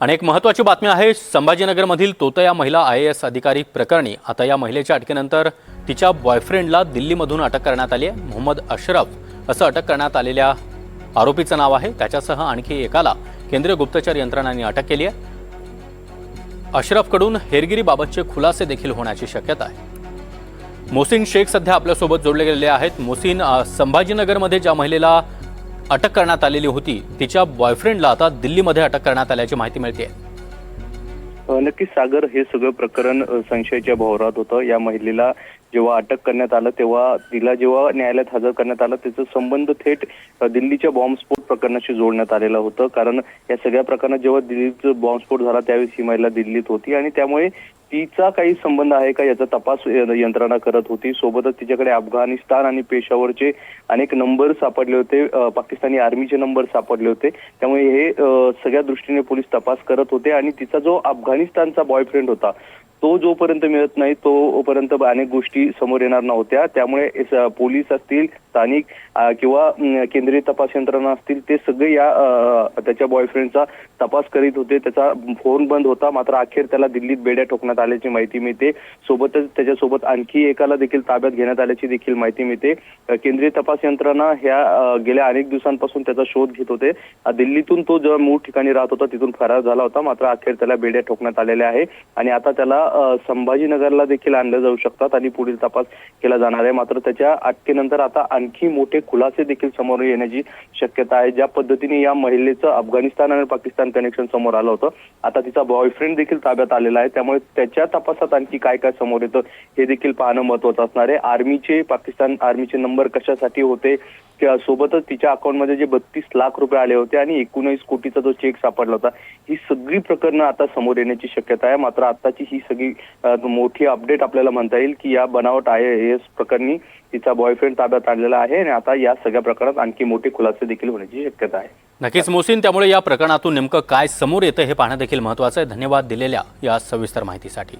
आणि एक महत्त्वाची बातमी आहे संभाजीनगरमधील तोतया महिला आय ए एस अधिकारी प्रकरणी आता या महिलेच्या अटकेनंतर तिच्या बॉयफ्रेंडला दिल्लीमधून अटक करण्यात आली आहे मोहम्मद अशरफ असं अटक करण्यात आलेल्या आरोपीचं नाव आहे. त्याच्यासह आणखी एकाला केंद्रीय गुप्तचर यंत्रणांनी अटक केली आहे. अशरफकडून हेरगिरीबाबतचे खुलासे देखील होण्याची शक्यता आहे. मोसिन शेख सध्या आपल्यासोबत जोडले गेलेले आहेत. मोसिन संभाजीनगरमध्ये ज्या महिलेला अटक करण्यात आलेली होती. तिच्या बॉयफ्रेंडला आता दिल्लीमध्ये अटक करण्यात आल्याची माहिती मिळते नक्कीच सागर हे सगळं प्रकरण संशयाच्या भोवरात होतं. या महिलेला जेव्हा अटक करण्यात आलं तेव्हा तिला जेव्हा न्यायालयात हजर करण्यात आलं त्याचा संबंध थेट दिल्लीच्या बॉम्बस्फोट प्रकरणाशी जोडण्यात आलेलं होतं. कारण या सगळ्या प्रकरणात जेव्हा दिल्लीचा बॉम्बस्फोट झाला त्यावेळेस ही महिला दिल्लीत होती. आणि त्यामुळे तिचा काही संबंध आहे का याचा तपास यंत्रणा करत होती. सोबतच तिच्याकडे अफगाणिस्तान आणि पेशावरचे अनेक नंबर सापडले होते. पाकिस्तानी आर्मीचे नंबर सापडले होते. त्यामुळे हे सगळ्या दृष्टीने पोलीस तपास करत होते आणि तिचा जो अफगाणिस्तानचा बॉयफ्रेंड होता तो जोपर्यंत मिळत नाही तोपर्यंत अनेक गोष्टी समोर येणार नव्हत्या. त्यामुळे पोलीस असतील स्थानिक किंवा केंद्रीय तपास यंत्रणा असतील ते सगळे या त्याच्या बॉयफ्रेंडचा तपास करीत होते. त्याचा फोन बंद होता. मात्र अखेर त्याला दिल्लीत बेड्या ठोकण्यात आल्याची माहिती मिळते. सोबतच त्याच्यासोबत आणखी एकाला देखील ताब्यात घेण्यात आल्याची देखील माहिती मिळते. केंद्रीय तपास यंत्रणा ह्या गेल्या अनेक दिवसांपासून त्याचा शोध घेत होते. दिल्लीतून तो जेव्हा मूळ ठिकाणी राहत होता तिथून फरार झाला होता. मात्र अखेर त्याला बेड्या ठोकण्यात आलेल्या आहे आणि आता त्याला संभाजीनगरला देखील आणलं जाऊ शकतात आणि पुढील तपास केला जाणार आहे. मात्र त्याच्या अटकेनंतर आता आणखी मोठे खुलासे देखील समोर येण्याची शक्यता आहे. ज्या पद्धतीने या महिलेचं अफगाणिस्तान आणि पाकिस्तान कनेक्शन समोर आलं होतं आता तिचा बॉयफ्रेंड देखील ताब्यात आलेला आहे. त्यामुळे त्याच्या तपासात आणखी काय काय समोर येतं हे देखील पाहणं महत्वाचं असणार आहे. आर्मीचे पाकिस्तान आर्मीचे नंबर कशासाठी होते त्या सोबतच तिच्या अकाउंटमध्ये जे बत्तीस लाख रुपये आले होते आणि एकोणीस कोटीचा जो चेक सापडला होता ही सगळी प्रकरणं आता समोर येण्याची शक्यता आहे. मात्र आताची ही सगळी अ, मोठी अपडेट आपल्याला म्हणता येईल की या बनावट आय एस प्रकरणी तिचा बॉयफ्रेंड ताब्यात आणलेला आहे आणि आता या सगळ्या प्रकरणात आणखी मोठे खुलासे देखील होण्याची शक्यता आहे. नक्कीच मोसिन त्यामुळे या प्रकरणातून नेमकं काय समोर येतं हे पाहणं देखील महत्वाचं आहे. धन्यवाद दिलेल्या या सविस्तर माहितीसाठी.